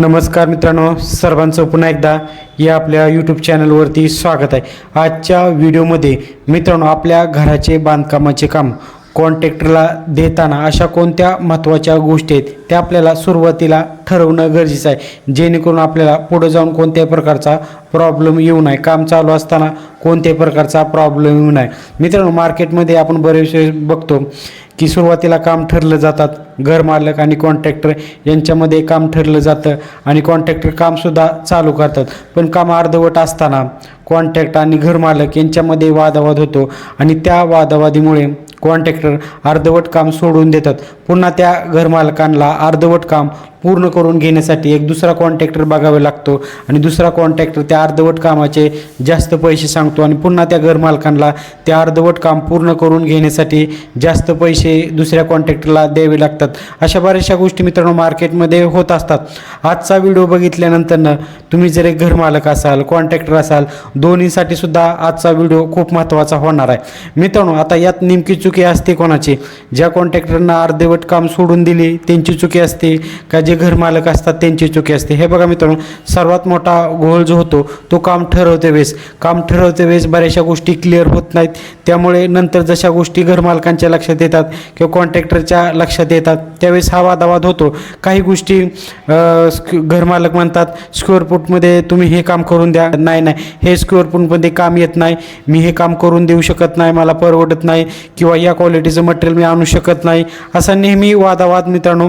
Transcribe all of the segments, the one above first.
नमस्कार मित्रांनो सर्वांचं पुन्हा एकदा या आपल्या यूट्यूब चॅनलवरती स्वागत आहे. आजच्या व्हिडिओमध्ये मित्रांनो आपल्या घराचे बांधकामाचे काम कॉन्ट्रॅक्टरला देताना अशा कोणत्या महत्त्वाच्या गोष्टी आहेत त्या आपल्याला सुरुवातीला ठरवणं गरजेचं आहे. जेणेकरून आपल्याला पुढे जाऊन कोणत्याही प्रकारचा प्रॉब्लेम येऊ नये. काम चालू असताना कोणत्याही प्रकारचा प्रॉब्लेम येऊ नये. मित्रांनो मार्केटमध्ये आपण बरेचसे बघतो की सुरुवातीला काम ठरलं जातात. घर मालक आणि कॉन्ट्रॅक्टर यांच्यामध्ये काम ठरलं जातं आणि कॉन्ट्रॅक्टर कामसुद्धा चालू करतात. पण काम अर्धवट असताना कॉन्ट्रॅक्ट आणि घरमालक यांच्यामध्ये वादावाद होतो आणि त्या वादावादीमुळे कॉन्ट्रॅक्टर अर्धवट काम सोडून देतात. पुन्हा त्या घरमालकांना अर्धवट काम पूर्ण करून घेण्यासाठी एक दुसरा कॉन्ट्रॅक्टर बघावा लागतो आणि दुसरा कॉन्ट्रॅक्टर त्या अर्धवट कामाचे जास्त पैसे सांगतो आणि पुन्हा त्या घरमालकांना त्या अर्धवट काम पूर्ण करून घेण्यासाठी जास्त पैसे दुसऱ्या कॉन्ट्रॅक्टरला द्यावे लागतात. अशा बऱ्याचशा गोष्टी मित्रांनो मार्केटमध्ये होत असतात. आजचा व्हिडिओ बघितल्यानंतरनं तुम्ही जर एक घरमालक असाल कॉन्ट्रॅक्टर असाल दोन्हीसाठी सुद्धा आजचा व्हिडिओ खूप महत्त्वाचा होणार आहे. मित्रांनो आता यात नेमकी चुकी असते कोणाची? ज्या कॉन्ट्रॅक्टरना अर्धवट काम सोडून दिली त्यांची चुकी असते. का जे घरमालक असतात त्यांची चुकी असते. हे बघा मित्रांनो सर्वात मोठा घोळ जो होतो तो काम ठरवते वेळेस. काम ठरवते वेळेस बऱ्याचशा गोष्टी क्लिअर होत नाहीत. त्यामुळे नंतर जशा गोष्टी घरमालकांच्या लक्षात येतात किंवा कॉन्ट्रॅक्टरच्या लक्षात येतात त्यावेळेस हा वादावाद होतो. काही गोष्टी घरमालक म्हणतात स्क्वेअर फूटमध्ये तुम्ही हे काम करून द्या. नाही नाही. हे स्क्वेअर फूटमध्ये काम येत नाही. मी हे काम करून देऊ शकत नाही मला परवडत नाही किंवा या क्वालिटीचं मटेरियल मी आणू शकत नाही. असा नेहमी वादावाद मित्रांनो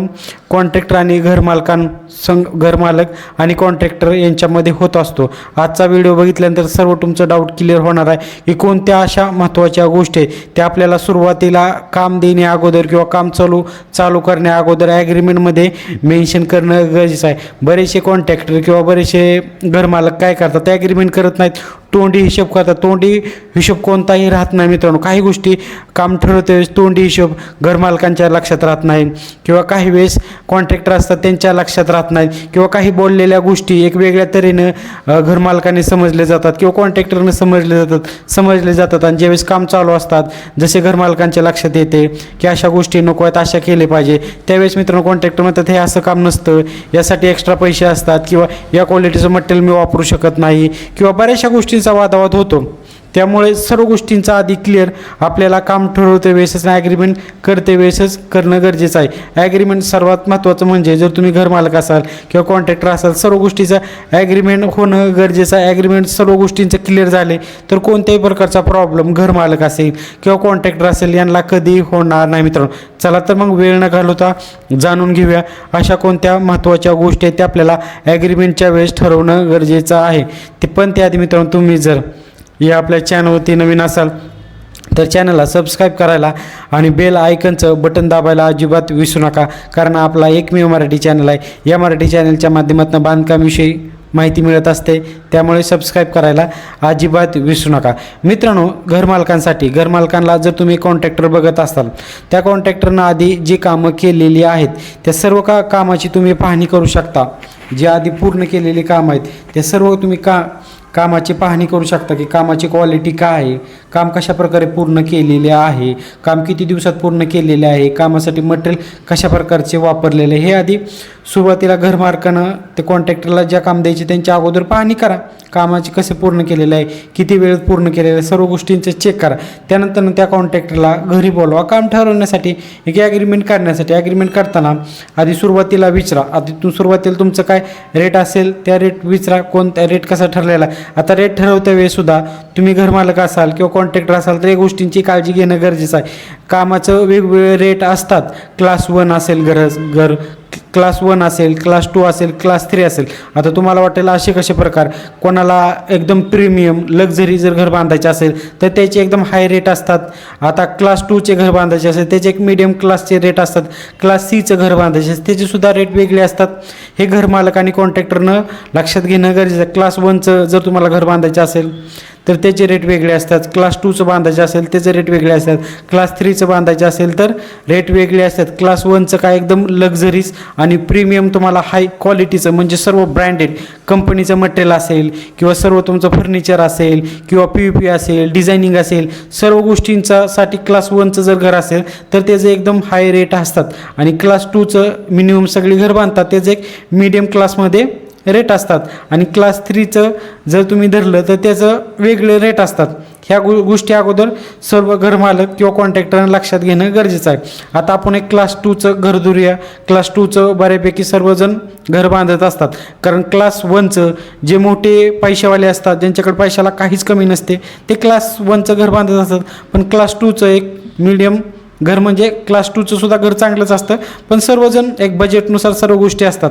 कॉन्ट्रॅक्टर आणि घरमालकां संग घरमालक आणि कॉन्ट्रॅक्टर यांच्यामध्ये होत असतो. आजचा व्हिडिओ बघितल्यानंतर सर्व तुमचं डाऊट क्लिअर होणार आहे. की कोणत्या अशा महत्त्वाच्या गोष्टी आहेत? त्या आपल्याला सुरुवातीला काम देणे अगोदर किंवा काम चालू चालू करण्या अगोदर ॲग्रीमेंटमध्ये मेन्शन करणं गरजेचं आहे. बरेचसे कॉन्ट्रॅक्टर किंवा बरेचसे घरमालक काय करतात? ॲग्रीमेंट करत नाहीत. तोंडी हिशोब करतात तोंडी हिशोब कोणताही राहत नाही मित्रांनो. काही गोष्टी काम ठरवते वेळेस तोंडी हिशोब घरमालकांच्या लक्षात राहत नाही. किंवा काही वेळेस कॉन्ट्रॅक्टर असतात त्यांच्या लक्षात राहत नाहीत किंवा काही बोललेल्या गोष्टी एक वेगळ्या तऱ्हेनं घरमालकाने समजले जातात किंवा कॉन्ट्रॅक्टरने समजले जातात समजले जातात. आणि ज्यावेळेस काम चालू असतात जसे घरमालकांच्या लक्षात येते की अशा गोष्टी नको आहेत अशा केले पाहिजे. त्यावेळेस मित्रांनो कॉन्ट्रॅक्टर म्हणतात हे असं काम नसतं. यासाठी एक्स्ट्रा पैसे असतात किंवा या क्वालिटीचं मटेरियल मी वापरू शकत नाही. किंवा बऱ्याचशा गोष्टी गोष्टींचा वादावाद होतो. त्यामुळे सर्व गोष्टींचा आधी क्लिअर आपल्याला काम ठरवते वेळेसच ॲग्रीमेंट करते वेळेसच करणं गरजेचं आहे. ॲग्रीमेंट सर्वात महत्त्वाचं म्हणजे जर तुम्ही घरमालक असाल किंवा कॉन्ट्रॅक्टर असाल सर्व गोष्टीचं ॲग्रीमेंट होणं गरजेचं आहे. ॲग्रीमेंट सर्व गोष्टींचं क्लिअर झाले तर कोणत्याही प्रकारचा प्रॉब्लेम घरमालक असेल किंवा कॉन्ट्रॅक्टर असेल यांना कधी होणार नाही मित्रांनो. चला तर मग वेळ न घालवता जाणून घेऊया अशा कोणत्या महत्त्वाच्या गोष्टी आहेत त्या आपल्याला ॲग्रीमेंटच्या वेळेस ठरवणं गरजेचं आहे. ते पण त्याआधी मित्रांनो तुम्ही जर या आपल्या चॅनलवरती नवीन असाल तर चॅनलला सबस्क्राईब करायला आणि बेल आयकनचं बटन दाबायला अजिबात विसरू नका. कारण आपला एकमेव मराठी चॅनल आहे. या मराठी चॅनलच्या माध्यमातून बांधकामविषयी माहिती मिळत असते. त्यामुळे सबस्क्राईब करायला अजिबात विसरू नका. मित्रांनो घरमालकांसाठी घरमालकांना जर तुम्ही कॉन्ट्रॅक्टर बघत असाल त्या कॉन्ट्रॅक्टरनं आधी जी कामं केलेली आहेत त्या सर्व का कामाची तुम्ही पाहणी करू शकता. जे आधी पूर्ण केलेली कामं आहेत ते सर्व तुम्ही का कामाची पाहणी करू शकता की कामाची क्वालिटी काय आहे? काम कशा प्रकारे पूर्ण केलेले आहे? काम किती दिवसात पूर्ण केलेले आहे? कामासाठी मटेरियल कशा प्रकारचे वापरलेले आहे? हे आधी सुरुवातीला घरमार्कानं ते कॉन्ट्रॅक्टरला ज्या काम द्यायचे त्यांच्या अगोदर पाहणी करा. कामाचे कसे पूर्ण केलेले आहे किती वेळेत पूर्ण केलेलं आहे सर्व गोष्टींचं चेक करा. त्यानंतर त्या कॉन्ट्रॅक्टरला घरी बोलवा. काम ठरवण्यासाठी एक ॲग्रीमेंट करण्यासाठी ॲग्रीमेंट करताना आधी सुरुवातीला विचारा. आधी तू सुरुवातीला तुमचं काय रेट असेल त्या रेट विचारा. कोणत्या रेट कसा ठरलेला आता रेट ठरवत्या वेळेसुद्धा तुम्ही घरमालक असाल किंवा कॉन्ट्रॅक्टर असाल तर या गोष्टींची काळजी घेणं गरजेचं आहे. कामाचं वेगवेगळे रेट असतात. क्लास वन असेल गरज घर क्लास वन असेल क्लास टू असेल क्लास थ्री असेल आता तुम्हाला वाटेल असे कसे प्रकार? कोणाला एकदम प्रीमियम लक्झरी जर घर बांधायचे असेल तर त्याचे एकदम हाय रेट असतात. आता क्लास टूचे घर बांधायचे असेल त्याचे एक मिडियम क्लासचे रेट असतात. क्लास सीचं घर बांधायचे असेल त्याचेसुद्धा रेट वेगळे असतात. हे घरमालक आणि कॉन्ट्रॅक्टरनं लक्षात घेणं गरजेचं आहे. क्लास वनचं जर तुम्हाला घर बांधायचं असेल तर त्याचे रेट वेगळे असतात. क्लास टूचं बांधायचे असेल त्याचे रेट वेगळे असतात. क्लास थ्रीचं बांधायचे असेल तर रेट वेगळे असतात. क्लास वनचं काय एकदम लक्झरीज आणि प्रीमियम तुम्हाला हाय क्वालिटीचं म्हणजे सर्व ब्रँडेड कंपनीचं मटेरियल असेल किंवा सर्व तुमचं फर्निचर असेल किंवा पी पी असेल डिझायनिंग असेल सर्व गोष्टींचा साठी क्लास वनचं जर घर असेल तर त्याचे एकदम हाय रेट असतात. आणि क्लास टूचं मिनिमम सगळी घर बांधतात. त्याचं एक मीडियम क्लासमध्ये रेट असतात. आणि क्लास थ्रीचं जर तुम्ही धरलं तर त्याचं वेगळे रेट असतात. ह्या गो गोष्टी अगोदर सर्व घरमालक किंवा कॉन्ट्रॅक्टरांना लक्षात घेणं गरजेचं आहे. आता आपण एक क्लास टूचं घर धरूया. क्लास टूचं बऱ्यापैकी सर्वजण घर बांधत असतात. कारण क्लास वनचं जे मोठे पैशावाले असतात ज्यांच्याकडे पैशाला काहीच कमी नसते ते क्लास वनचं घर बांधत असतात. पण क्लास टूचं एक मीडियम घर म्हणजे क्लास टूचं सुद्धा घर चांगलंच असतं पण सर्वजण एक बजेटनुसार सर्व गोष्टी असतात.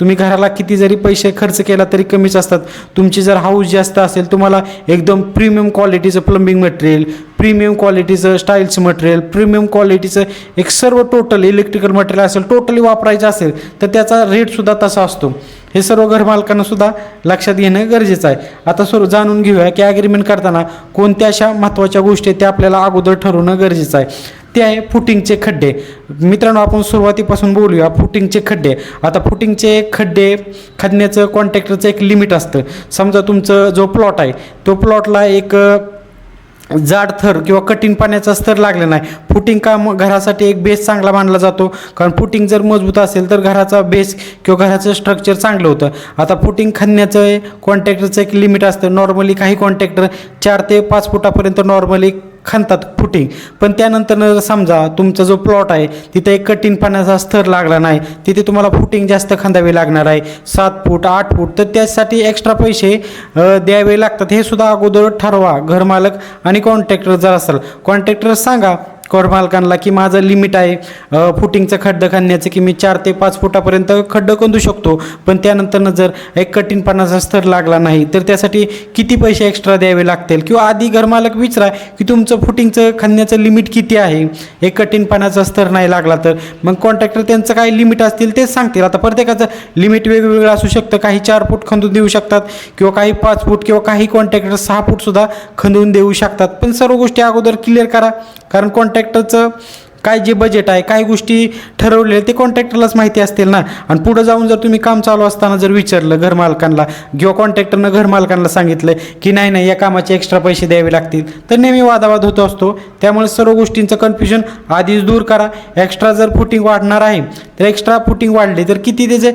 तुम्ही घराला किती जरी पैसे खर्च केला तरी कमीच असतात. तुमची जर हाऊस जास्त असेल तुम्हाला एकदम प्रीमियम क्वालिटीचं प्लंबिंग मटेरियल प्रीमियम क्वालिटीचं स्टाईल्स मटेरियल प्रीमियम क्वालिटीचं एक सर्व टोटल इलेक्ट्रिकल मटेरियल असेल टोटली वापरायचं असेल तर त्याचा रेटसुद्धा तसा असतो. हे सर्व घरमालकांनासुद्धा लक्षात घेणं गरजेचं आहे. आता सर्व जाणून घेऊया की ॲग्रीमेंट करताना कोणत्या अशा महत्त्वाच्या गोष्टी आहेत त्या आपल्याला अगोदर ठरवणं गरजेचं आहे. ते आहे फुटिंगचे खड्डे. मित्रांनो आपण सुरुवातीपासून बोलूया फुटिंगचे खड्डे. आता फुटिंगचे खड्डे खदण्याचं कॉन्ट्रॅक्टरचं एक लिमिट असतं. समजा तुमचं जो प्लॉट आहे तो प्लॉटला एक जाड थर किंवा कठीण पाण्याचा स्तर लागला नाही. फुटिंग काम घरासाठी एक बेस चांगला मानला जातो. कारण फुटिंग जर मजबूत असेल तर घराचा बेस किंवा घराचं स्ट्रक्चर चांगलं होतं. आता फुटिंग खणण्याचं कॉन्ट्रॅक्टरचं एक लिमिट असतं. नॉर्मली काही कॉन्ट्रॅक्टर चार ते पाच फुटापर्यंत नॉर्मली खणतात फुटिंग. पण त्यानंतर समजा तुमचा जो प्लॉट आहे तिथे एक कठीण पाण्याचा स्तर लागला नाही. तिथे तुम्हाला फुटिंग जास्त खांदावी लागणार आहे. सात फूट आठ फूट तर त्यासाठी एक्स्ट्रा पैसे द्यावे लागतात. हे सुद्धा अगोदर ठरवा घरमालक आणि कॉन्ट्रॅक्टर जर असेल. कॉन्ट्रॅक्टर सांगा कर मालकांना की माझं लिमिट आहे. फुटिंगचं खड्डं खणण्याचं की मी चार ते पाच फुटापर्यंत खड्डं खंदू शकतो. पण त्यानंतरनं जर एक कठीणपणाचा स्तर लागला नाही तर त्यासाठी किती पैसे एक्स्ट्रा द्यावे लागतील? किंवा आधी घरमालक विचारा की तुमचं फुटिंगचं खणण्याचं लिमिट किती आहे? एक कठीण स्तर नाही लागला तर. मग कॉन्ट्रॅक्टर त्यांचं काय लिमिट असतील तेच सांगतील. आता प्रत्येकाचं लिमिट वेगवेगळं असू शकतं. काही चार फूट खंदून देऊ शकतात किंवा काही पाच फूट किंवा काही कॉन्ट्रॅक्टर सहा फूटसुद्धा खंदून देऊ शकतात. पण सर्व गोष्टी अगोदर क्लिअर करा. कारण कॉन्ट्रॅक्टरचं काय जे बजेट आहे काही गोष्टी ठरवलेल्या ते कॉन्ट्रॅक्टरलाच माहिती असतील ना. आणि पुढं जाऊन जर तुम्ही काम चालू असताना जर विचारलं घरमालकांना किंवा कॉन्ट्रॅक्टरनं घरमालकांना सांगितलं की नाही नाही या कामाचे एक्स्ट्रा पैसे द्यावे लागतील तर नेहमी वादावाद होत असतो. त्यामुळे सर्व गोष्टींचं कन्फ्युजन आधीच दूर करा. एक्स्ट्रा जर फुटिंग वाढणार आहे तर एक्स्ट्रा फुटिंग वाढली तर किती त्याचे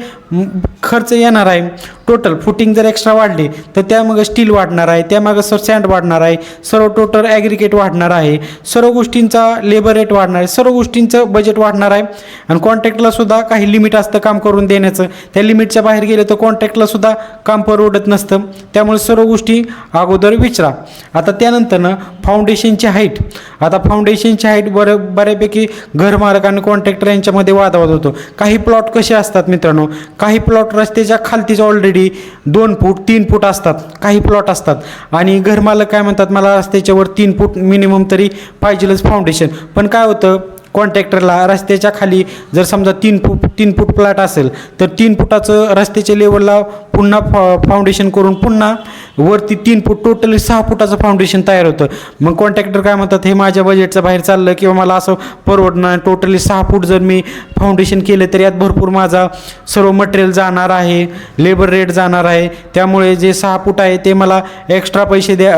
खर्च येणार आहे? टोटल फुटिंग जर एक्स्ट्रा वाढली तर त्यामागं स्टील वाढणार आहे त्यामागं सर सँड वाढणार आहे सर्व टोटल ॲग्रिकेट वाढणार आहे सर्व गोष्टींचा लेबर रेट वाढणार आहे सर्व गोष्टींचं बजेट वाढणार आहे. आणि कॉन्ट्रॅक्टला सुद्धा काही लिमिट असतं काम करून देण्याचं. त्या लिमिटच्या बाहेर गेलं तर कॉन्ट्रॅक्टला सुद्धा काम परवडत नसतं. त्यामुळे सर्व गोष्टी अगोदर विचारा. आता त्यानंतरनं फाउंडेशनची हाईट आता फाउंडेशनची हाईट बरं बऱ्यापैकी घरमालक आणि कॉन्ट्रॅक्टर यांच्यामध्ये वादावाद होतो. काही प्लॉट कसे असतात मित्रांनो? काही प्लॉट रस्त्याच्या खालतीच ऑलरेडी दोन फूट तीन फूट असतात. काही प्लॉट असतात. आणि घरमालक काय म्हणतात? मला रस्त्याच्यावर तीन फूट मिनिमम तरी पाहिजेलच फाउंडेशन पण काय होतं? कॉन्ट्रॅक्टरला रस्त्याच्या खाली जर समजा तीन फूट तीन फूट प्लॉट असेल तर तीन फुटाचं रस्त्याच्या लेवलला पुन्हा फा फाउंडेशन करून पुन्हा वरती तीन फूट टोटली सहा फुटाचं फाउंडेशन तयार होतं. मग कॉन्ट्रॅक्टर काय म्हणतात हे माझ्या बजेटचं बाहेर चाललं किंवा मला असं परवडणार टोटली सहा फूट जर मी फाउंडेशन केलं तर यात भरपूर माझा सर्व मटेरियल जाणार आहे लेबर रेट जाणार आहे. त्यामुळे जे सहा फूट आहे ते मला एक्स्ट्रा पैसे द्या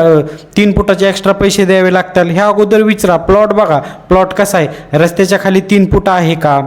तीन फुटाचे एक्स्ट्रा पैसे द्यावे लागतात. ह्या अगोदर विचारा प्लॉट बघा. प्लॉट कसा आहे? रस्त्याच्या खाली तीन फूट आहे का?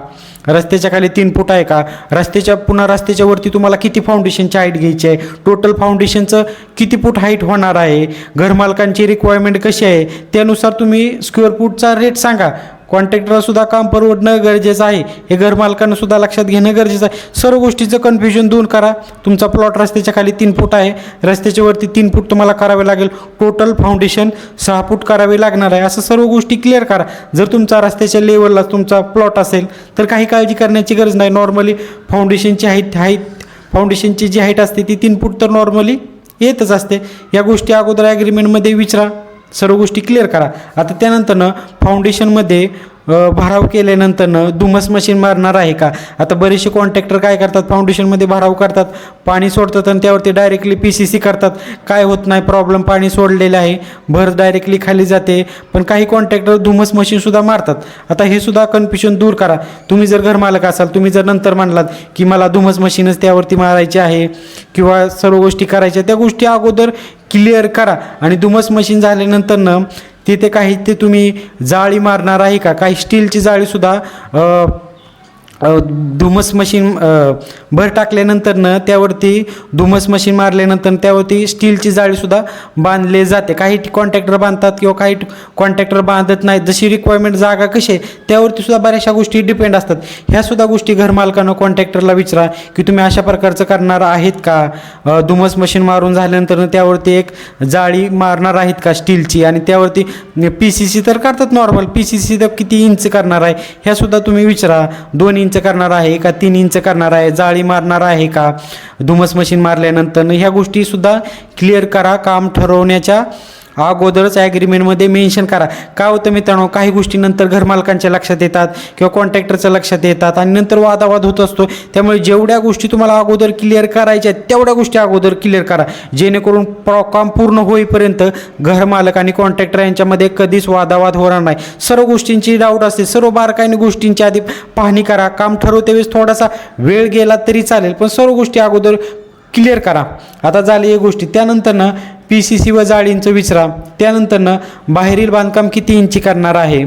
रस्त्याच्या खाली तीन फूट आहे का? रस्त्याच्या पुन्हा रस्त्याच्या वरती तुम्हाला किती फाउंडेशनची हाईट घ्यायची आहे? टोटल फाउंडेशनचं किती फूट हाईट होणार आहे? घरमालकांची रिक्वायरमेंट कशी आहे? त्यानुसार तुम्ही स्क्वेअर फूटचा रेट सांगा. कॉन्ट्रॅक्टरसुद्धा काम परवडणं गरजेचं आहे. हे घरमालकांना सुद्धा लक्षात घेणं गरजेचं आहे. सर्व गोष्टीचं कन्फ्युजन दूर करा. तुमचा प्लॉट रस्त्याच्या खाली तीन फूट आहे. रस्त्याच्या वरती तीन फूट तुम्हाला करावे लागेल. टोटल फाउंडेशन सहा फूट करावे लागणार आहे. असं सर्व गोष्टी क्लिअर करा. जर तुमचा रस्त्याच्या लेवलला तुमचा प्लॉट असेल तर काही काळजी करण्याची गरज नाही. नॉर्मली फाउंडेशनची हाईट हाईट फाउंडेशनची जी हाईट असते ती तीन फूट तर नॉर्मली येतच असते. या गोष्टी अगोदर ॲग्रीमेंटमध्ये विचारा. सर्व गोष्टी क्लिअर करा. आता त्यानंतरनं फाउंडेशनमध्ये भराव केल्यानंतरनं धुमस मशीन मारणार आहे का? आता बरेचसे कॉन्ट्रॅक्टर काय करतात? फाउंडेशनमध्ये भराव करतात पाणी सोडतात आणि त्यावरती डायरेक्टली पी सी सी करतात. काय होत नाही? प्रॉब्लेम पाणी सोडलेलं आहे. भर डायरेक्टली खाली जाते. पण काही कॉन्ट्रॅक्टर धुमस मशीनसुद्धा मारतात. आता हे सुद्धा कन्फ्युजन दूर करा. तुम्ही जर घरमालक असाल तुम्ही जर नंतर म्हणलात की मला धुमस मशीनच त्यावरती मारायची आहे किंवा सर्व गोष्टी करायच्या त्या गोष्टी अगोदर क्लिअर करा. आणि धुमस मशीन झाल्यानंतरनं तिथे काही ते तुम्ही जाळी मारणार आहे का? काही स्टीलची जाळीसुद्धा धुमस मशीन भर टाकल्यानंतरनं त्यावरती धुमस मशीन मारल्यानंतर त्यावरती स्टीलची जाळीसुद्धा बांधले जाते. काही कॉन्ट्रॅक्टर बांधतात किंवा काही कॉन्ट्रॅक्टर बांधत नाहीत. जशी रिक्वायरमेंट जागा कशी आहे त्यावरती सुद्धा बऱ्याचशा गोष्टी डिपेंड असतात. ह्या सुद्धा गोष्टी घरमालकानं कॉन्ट्रॅक्टरला विचारा की तुम्ही अशा प्रकारचं करणार आहेत का? धुमस मशीन मारून झाल्यानंतर त्यावरती एक जाळी मारणार आहेत का स्टीलची आणि त्यावरती पी सी सी तर करतात नॉर्मल पी सी सी तर किती इंच करणार आहे? ह्यासुद्धा तुम्ही विचारा. दोन इंच करणार आहे का तीन इंच करणार आहे? जाळी मारणार आहे का? धुमस मशीन मारल्यानंतर ह्या गोष्टीसुद्धा क्लिअर करा काम ठरवण्याच्या अगोदरच ॲग्रीमेंटमध्ये मेन्शन करा. का होतं मित्रांनो काही गोष्टी नंतर घरमालकांच्या लक्षात येतात किंवा कॉन्ट्रॅक्टरच्या लक्षात येतात आणि नंतर वादावाद होत असतो. त्यामुळे जेवढ्या गोष्टी तुम्हाला अगोदर क्लिअर करायच्या आहेत तेवढ्या गोष्टी अगोदर क्लिअर करा. जेणेकरून प्रॉ काम पूर्ण होईपर्यंत घरमालक आणि कॉन्ट्रॅक्टर यांच्यामध्ये कधीच वादावाद होणार नाही. सर्व गोष्टींची डाऊट असते. सर्व बारकाईने गोष्टींची आधी पाहणी करा. काम ठरवते वेळेस थोडासा वेळ गेला तरी चालेल पण सर्व गोष्टी अगोदर क्लिअर करा. आता झाली हे गोष्टी. त्यानंतरनं पी सी सी व जाळींचं विचारा त्यानंतरनं बाहेरील बांधकाम किती इंची करणार आहे?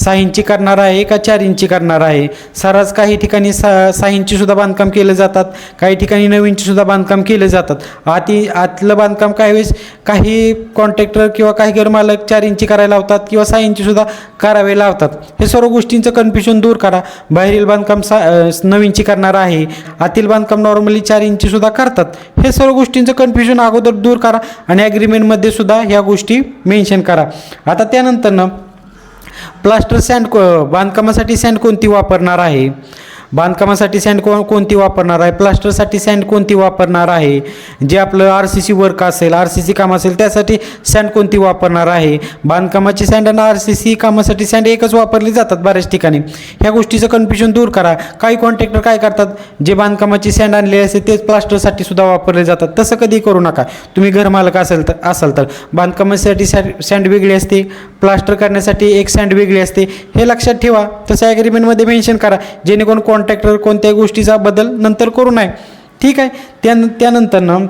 सहा इंची करणार आहे का चार इंची करणार आहे? सरास काही ठिकाणी सा सहा इंचीसुद्धा बांधकाम केले जातात. काही ठिकाणी नऊ इंचीसुद्धा बांधकाम केले जातात. आती आतलं बांधकाम काही वेळेस काही कॉन्ट्रॅक्टर किंवा काही घरमालक चार इंची करायला लावतात किंवा सहा इंचीसुद्धा करावे लावतात. हे सर्व गोष्टींचं कन्फ्युजन दूर करा. बाहेरील बांधकाम सा नऊ इंची करणार आहे. आतील बांधकाम नॉर्मली चार इंचीसुद्धा करतात. हे सर्व गोष्टींचं कन्फ्युजन अगोदर दूर करा आणि ॲग्रीमेंटमध्ये सुद्धा ह्या गोष्टी मेन्शन करा. आता त्यानंतरनं प्लास्टर सँड को बांधकामासाठी सँड कोणती वापरणार आहे? बांधकामासाठी सँड को कोणती वापरणार आहे? प्लास्टरसाठी सँड कोणती वापरणार आहे? जे आपलं आर सी सी वर्क असेल आर सी सी काम असेल त्यासाठी सँड कोणती वापरणार आहे? बांधकामाची सँड आणि आर सी सी कामासाठी सँड एकच वापरली जातात बऱ्याच ठिकाणी. ह्या गोष्टीचं कन्फ्युजन दूर करा. काही कॉन्ट्रॅक्टर काय करतात? जे बांधकामाची सँड आणलेली असते तेच प्लास्टरसाठी सुद्धा वापरले जातात. तसं कधी करू नका. तुम्ही घरमालक असेल तर असाल तर. बांधकामासाठी सँड सँड वेगळी असते. प्लास्टर करण्यासाठी एक सँड वेगळी असते. हे लक्षात ठेवा. तसं ॲग्रीमेंटमध्ये मेन्शन करा. जेणेकरून कॉन्ट्रॅक्टर कोणत्याही गोष्टीचा बदल नंतर करू नये. ठीक आहे? त्या त्यानंतरनं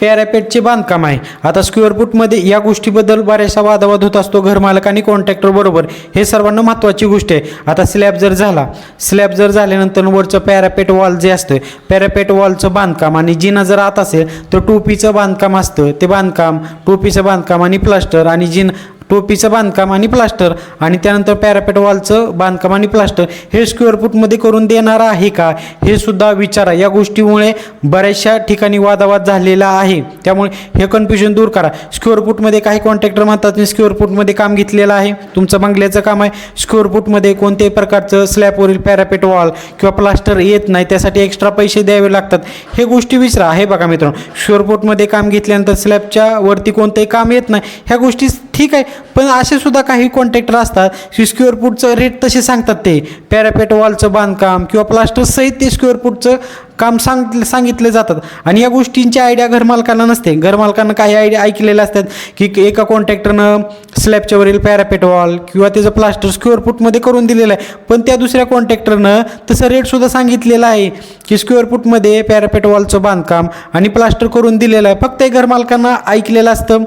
पॅरापेटचे बांधकाम आहे. आता स्क्वेअर फूटमध्ये या गोष्टीबद्दल बऱ्याचशा वादावाद होत असतो घरमालक आणि कॉन्ट्रॅक्टर बरोबर. हे सर्वांना महत्त्वाची गोष्ट आहे. आता स्लॅब जर झाला स्लॅब जर झाल्यानंतर वरचं पॅरापेट वॉल जे असतं पॅरापेट वॉलचं बांधकाम आणि जिना जर आत असेल तर टोपीचं बांधकाम असतं. ते बांधकाम टोपीचं बांधकाम आणि प्लास्टर आणि जिन टोपीचं बांधकाम आणि प्लास्टर आणि त्यानंतर पॅरापेट वॉलचं बांधकाम आणि प्लास्टर हे स्क्वेअर फूटमध्ये करून देणार आहे का? हे सुद्धा विचारा. या गोष्टीमुळे बऱ्याचशा ठिकाणी वादावाद झालेला आहे. त्यामुळे हे कन्फ्युजन दूर करा. स्क्वेअर फूटमध्ये काही कॉन्ट्रॅक्टर म्हणतात मी स्क्वेअर फूटमध्ये काम घेतलेलं आहे. तुमचं बंगल्याचं काम आहे. स्क्वेअर फूटमध्ये कोणत्याही प्रकारचं स्लॅबवरील पॅरापेट वॉल किंवा प्लास्टर येत नाही. त्यासाठी एक्स्ट्रा पैसे द्यावे लागतात. हे गोष्टी विचारा हे बघा मित्रांनो. स्क्वेअर फूटमध्ये काम घेतल्यानंतर स्लॅबच्या वरती कोणतंही काम येत नाही. ह्या गोष्टी ठीक आहे. पण असे सुद्धा काही कॉन्ट्रॅक्टर असतात की स्क्वेअर फूटचं रेट तसे सांगतात ते. पॅरापेट वॉलचं बांधकाम किंवा प्लास्टर सहित ते स्क्वेअर फूटचं काम सांग सांगितले जातात. आणि या गोष्टींची आयडिया घरमालकांना नसते. घरमालकांना काही आयडिया ऐकलेल्या असतात की एका कॉन्ट्रॅक्टरनं स्लॅबच्या वरील पॅरापेट वॉल किंवा त्याचं प्लास्टर स्क्वेअर फूटमध्ये करून दिलेलं आहे. पण त्या दुसऱ्या कॉन्ट्रॅक्टरनं तसं रेटसुद्धा सांगितलेलं आहे की स्क्वेअर फूटमध्ये पॅरापेट वॉलचं बांधकाम आणि प्लास्टर करून दिलेलं आहे. फक्त हे घरमालकांना ऐकलेलं असतं.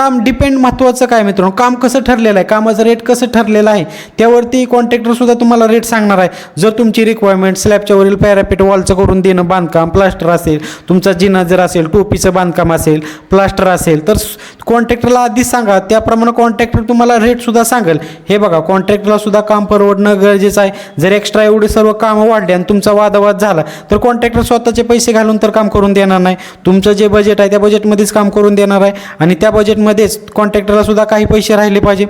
काम डिपेंड महत्त्वाचं काय मित्रांनो? काम कसं ठरलेलं आहे? कामाचं रेट कसं ठरलेलं आहे? त्यावरती कॉन्ट्रॅक्टरसुद्धा तुम्हाला रेट सांगणार आहे. जर तुमची रिक्वायरमेंट स्लॅबच्या वरील पॅरापेट वॉलचं करून देणं बांधकाम प्लास्टर असेल तुमचा जिना जर असेल टोपीचं बांधकाम असेल प्लास्टर असेल तर कॉन्ट्रॅक्टरला आधीच सांगा. त्याप्रमाणे कॉन्ट्रॅक्टर तुम्हाला रेटसुद्धा सांगेल. हे बघा कॉन्ट्रॅक्टरला सुद्धा काम परवडणं गरजेचं आहे. जर एक्स्ट्रा एवढे सर्व कामं वाढले आणि तुमचा वादावाद झाला तर कॉन्ट्रॅक्टर स्वतःचे पैसे घालून तर काम करून देणार नाही. तुमचं जे बजेट आहे त्या बजेटमध्येच काम करून देणार आहे. आणि त्या बजेटमध्ये बजेटमध्येच कॉन्ट्रॅक्टरला सुद्धा काही पैसे राहिले पाहिजे.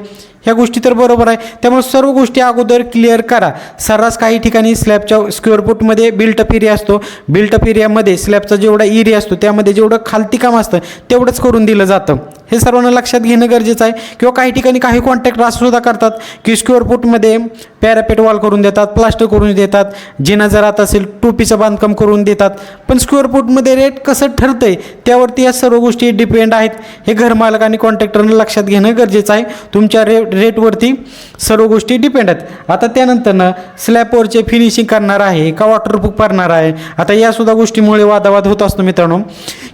ह्या गोष्टी तर बरोबर आहे. त्यामुळे सर्व गोष्टी अगोदर क्लिअर करा. सर्रास काही ठिकाणी स्लॅबच्या स्क्वेअर फूटमध्ये बिल्टअप एरिया असतो. बिल्टअप एरियामध्ये स्लॅबचा जेवढा एरिया असतो त्यामध्ये जेवढं खालती काम असतं तेवढंच करून दिलं जातं. हे सर्वांना लक्षात घेणं गरजेचं आहे. किंवा काही ठिकाणी काही कॉन्ट्रॅक्टर असं सुद्धा करतात की स्क्वेअर फूटमध्ये पॅरापेट वॉल करून देतात प्लास्टर करून देतात जिना जर असेल टोपीचं बांधकाम करून देतात. पण स्क्वेअर फूटमध्ये रेट कसं ठरतं आहे त्यावरती या सर्व गोष्टी डिपेंड आहेत. हे घरमालक आणि कॉन्ट्रॅक्टरनं लक्षात घेणं गरजेचं आहे. तुमच्या रे रेटवरती सर्व गोष्टी डिपेंड आहेत. आता त्यानंतरनं स्लॅपवरचे फिनिशिंग करणार आहे का वॉटरप्रूफ करणार आहे? आता यासुद्धा गोष्टीमुळे वादावाद होत असतो मित्रांनो.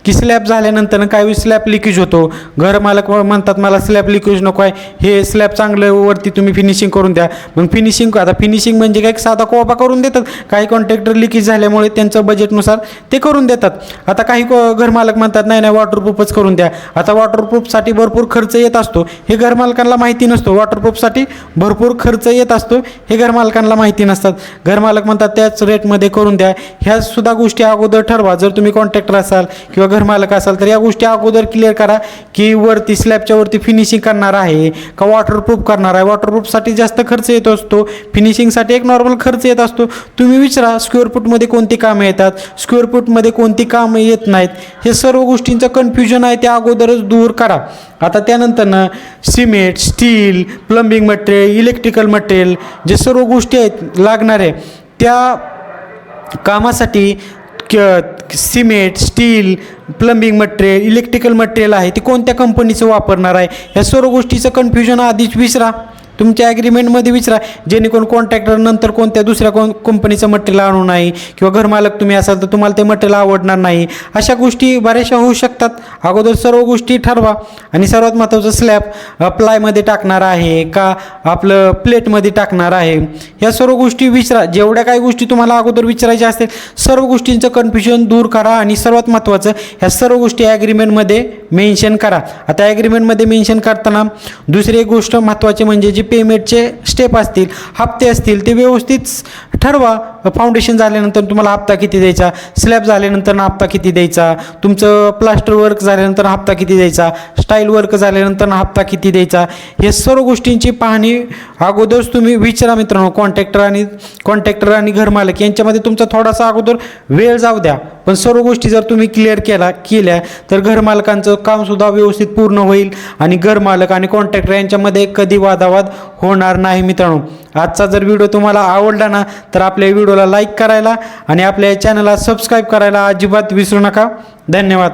की स्लॅब झाल्यानंतर काही स्लॅब लिकेज होतो. घरमालक म्हणतात मला स्लॅब लिकेज नको आहे. हे स्लॅब चांगलं वरती तुम्ही फिनिशिंग करून द्या. मग फिनिशिंग आता फिनिशिंग म्हणजे काय? साधा कोपा करून देतात. काही कॉन्ट्रॅक्टर लिकेज झाल्यामुळे त्यांचं बजेटनुसार ते करून देतात. आता काही को- घरमालक म्हणतात नाही नाही वॉटरप्रूफच करून द्या. आता वॉटरप्रूफसाठी भरपूर खर्च येत असतो. हे घरमालकांना माहिती नसतो. वॉटरप्रूफसाठी भरपूर खर्च येत असतो. हे घरमालकांना माहिती नसतात. घरमालक म्हणतात त्याच रेटमध्ये करून द्या. ह्या सुद्धा गोष्टी अगोदर ठरवा. जर तुम्ही कॉन्ट्रॅक्टर असाल किंवा घरमालक असाल तर या गोष्टी अगोदर क्लिअर करा की वरती स्लॅबच्या वरती फिनिशिंग करणार आहे. का वॉटरप्रूफ करणार आहे? वॉटरप्रूफसाठी जास्त खर्च येत असतो. फिनिशिंगसाठी एक नॉर्मल खर्च येत असतो. तुम्ही विचारा स्क्वेअर फूटमध्ये कोणती कामं येतात? स्क्वेअर फूटमध्ये कोणती कामं येत नाहीत? हे सर्व गोष्टींचं कन्फ्युजन आहे ते अगोदरच दूर करा. आता त्यानंतरनं cement steel plumbing material electrical material जे सर्व गोष्टी आहेत लागणारे त्या कामासाठी क cement steel plumbing material electrical material आहे ते कोणत्या कंपनीचं वापरणार आहे? ह्या सर्व गोष्टीचं कन्फ्युजन आधीच विसरा. तुमच्या ॲग्रीमेंटमध्ये विचारा जेणेकरून कॉन्ट्रॅक्टर नंतर कोणत्या दुसऱ्या कोण कंपनीचं मटेरियल आणू नाही किंवा घरमालक तुम्ही असाल तर तुम्हाला ते मटेरियल आवडणार नाही. अशा गोष्टी बऱ्याचशा होऊ शकतात. अगोदर सर्व गोष्टी ठरवा. आणि सर्वात महत्त्वाचं स्लॅब प्लायमध्ये टाकणार आहे का आपलं प्लेटमध्ये टाकणार आहे? या सर्व गोष्टी विचारा. जेवढ्या काही गोष्टी तुम्हाला अगोदर विचारायच्या असतील सर्व गोष्टींचं कन्फ्युजन दूर करा आणि सर्वात महत्त्वाचं ह्या सर्व गोष्टी ॲग्रीमेंटमध्ये मेन्शन करा. आता ॲग्रीमेंटमध्ये मेन्शन करताना दुसरी एक गोष्ट महत्त्वाची म्हणजे जी पेमेंटचे स्टेप असतील हप्ते असतील ते व्यवस्थित ठरवा. फाउंडेशन झाल्यानंतर तुम्हाला हप्ता किती द्यायचा? स्लॅब झाल्यानंतर हप्ता किती द्यायचा? तुमचं प्लास्टर वर्क झाल्यानंतर हप्ता किती द्यायचा? स्टाईल वर्क झाल्यानंतर हप्ता किती द्यायचा? हे सर्व गोष्टींची पाहणी अगोदरच तुम्ही विचारा मित्रांनो कॉन्ट्रॅक्टर आणि कॉन्ट्रॅक्टर आणि घरमालक यांच्यामध्ये तुमचा थोडासा अगोदर वेळ जाऊ द्या. पण सर्व गोष्टी जर तुम्ही क्लिअर केला केल्या तर घरमालकांचं कामसुद्धा व्यवस्थित पूर्ण होईल. आणि घरमालक आणि कॉन्ट्रॅक्टर यांच्यामध्ये कधी वादावाद होणार नाही मित्रांनो. आजचा जर व्हिडिओ तुम्हाला आवडला ना तर आपल्या व्हिडिओला लाईक करायला आणि आपल्या चॅनलला सबस्क्राईब करायला अजिबात विसरू नका. धन्यवाद.